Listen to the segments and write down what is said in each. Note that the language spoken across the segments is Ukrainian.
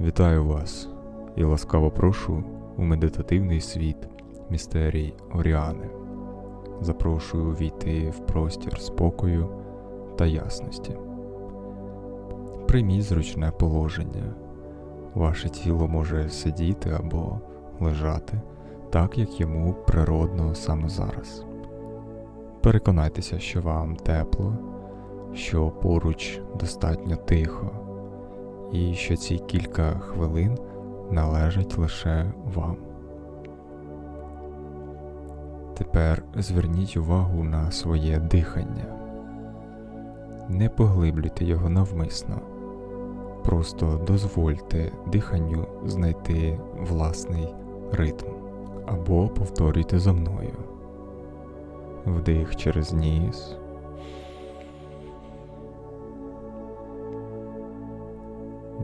Вітаю вас і ласкаво прошу у медитативний світ містерій Оріани. Запрошую увійти в простір спокою та ясності. Прийміть зручне положення. Ваше тіло може сидіти або лежати так, як йому природно саме зараз. Переконайтеся, що вам тепло, що поруч достатньо тихо і що ці кілька хвилин належать лише вам. Тепер зверніть увагу на своє дихання. Не поглиблюйте його навмисно. Просто дозвольте диханню знайти власний ритм або повторюйте за мною. Вдих через ніс.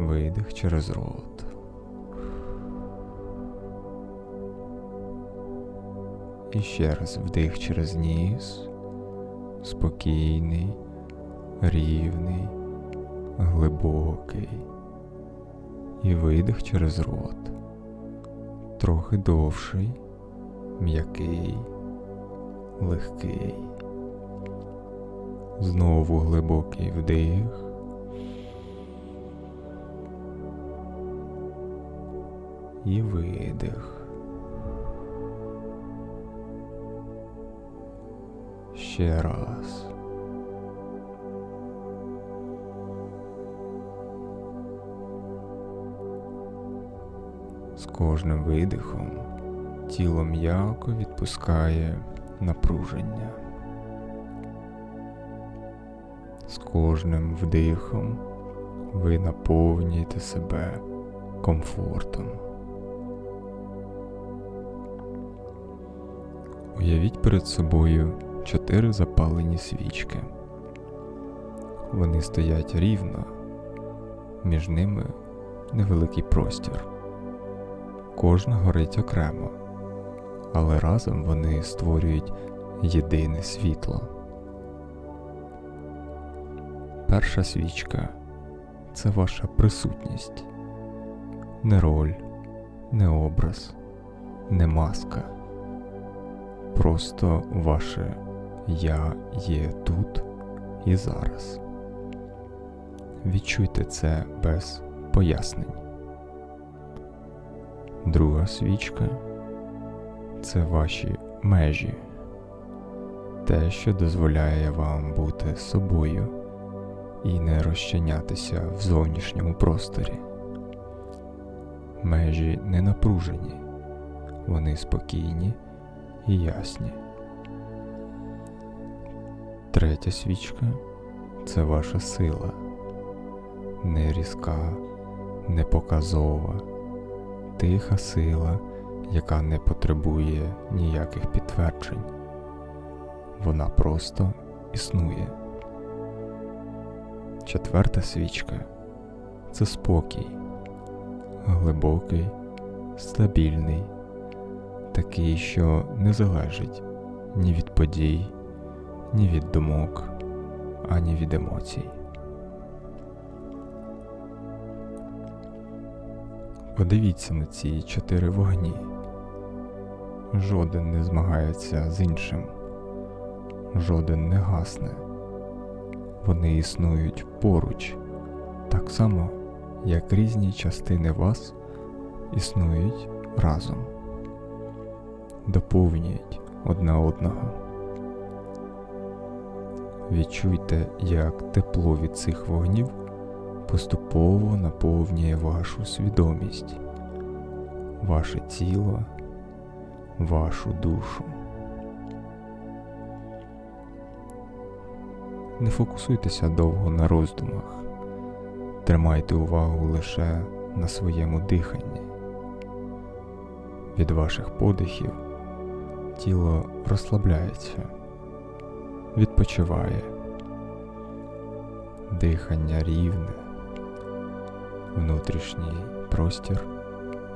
Видих через рот. І ще раз вдих через ніс. Спокійний, рівний, глибокий. І видих через рот. Трохи довший, м'який, легкий. Знову глибокий вдих. І видих. Ще раз. З кожним видихом тіло м'яко відпускає напруження. З кожним вдихом ви наповнюєте себе комфортом. Уявіть перед собою чотири запалені свічки. Вони стоять рівно, між ними невеликий простір. Кожна горить окремо, але разом вони створюють єдине світло. Перша свічка це ваша присутність, не роль, не образ, не маска. Просто ваше Я є тут і зараз. Відчуйте це без пояснень. Друга свічка це ваші межі, те, що дозволяє вам бути собою і не розчинятися в зовнішньому просторі. Межі не напружені, вони спокійні і ясні. Третя свічка це ваша сила, не різка, не показова, тиха сила, яка не потребує ніяких підтверджень. Вона просто існує. Четверта свічка це спокій, глибокий, стабільний такий, що не залежить ні від подій, ні від думок, ані від емоцій. Подивіться на ці чотири вогні. Жоден не змагається з іншим, жоден не гасне. Вони існують поруч, так само, як різні частини вас існують разом доповнюють одна одного. Відчуйте, як тепло від цих вогнів поступово наповнює вашу свідомість, ваше тіло, вашу душу. Не фокусуйтеся довго на роздумах, тримайте увагу лише на своєму диханні. Від ваших подихів тіло розслабляється, відпочиває, дихання рівне, внутрішній простір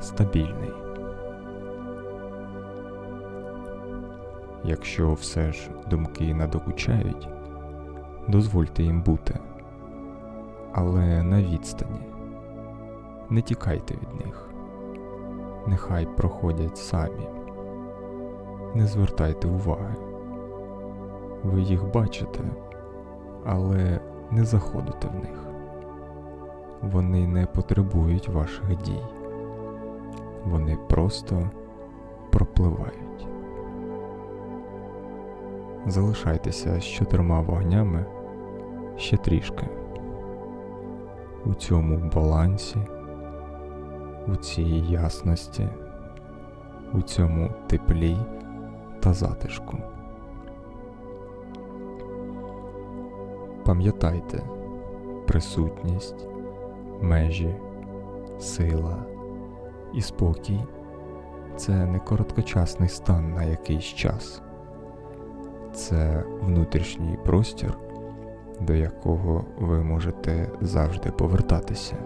стабільний. Якщо все ж думки надокучають, дозвольте їм бути, але на відстані. Не тікайте від них. Нехай проходять самі. Не звертайте уваги. Ви їх бачите, але не заходите в них. Вони не потребують ваших дій. Вони просто пропливають. Залишайтеся з чотирма вогнями ще трішки. У цьому балансі, у цій ясності, у цьому теплі та затишку. Пам'ятайте присутність, межі, сила і спокій це не короткочасний стан на якийсь час, це внутрішній простір, до якого ви можете завжди повертатися.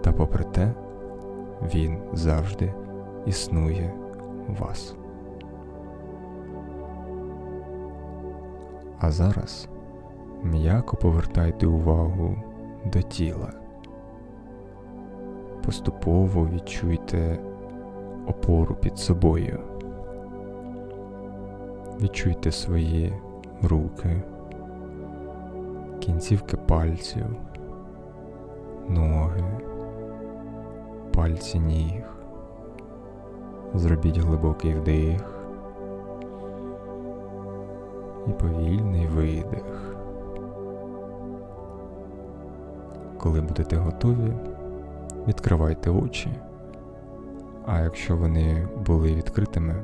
Та попри те, він завжди існує у вас. А зараз м'яко повертайте увагу до тіла. Поступово відчуйте опору під собою. Відчуйте свої руки, кінцівки пальців, ноги, пальці ніг. Зробіть глибокий вдих і повільний видих. Коли будете готові, відкривайте очі, а якщо вони були відкритими,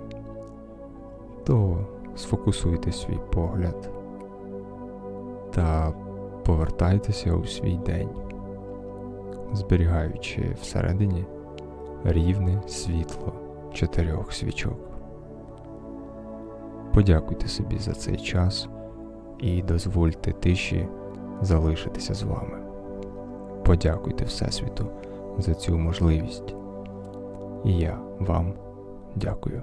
то сфокусуйте свій погляд та повертайтеся у свій день, зберігаючи всередині рівне світло чотирьох свічок. Подякуйте собі за цей час і дозвольте тиші залишитися з вами. Подякуйте Всесвіту за цю можливість. І я вам дякую.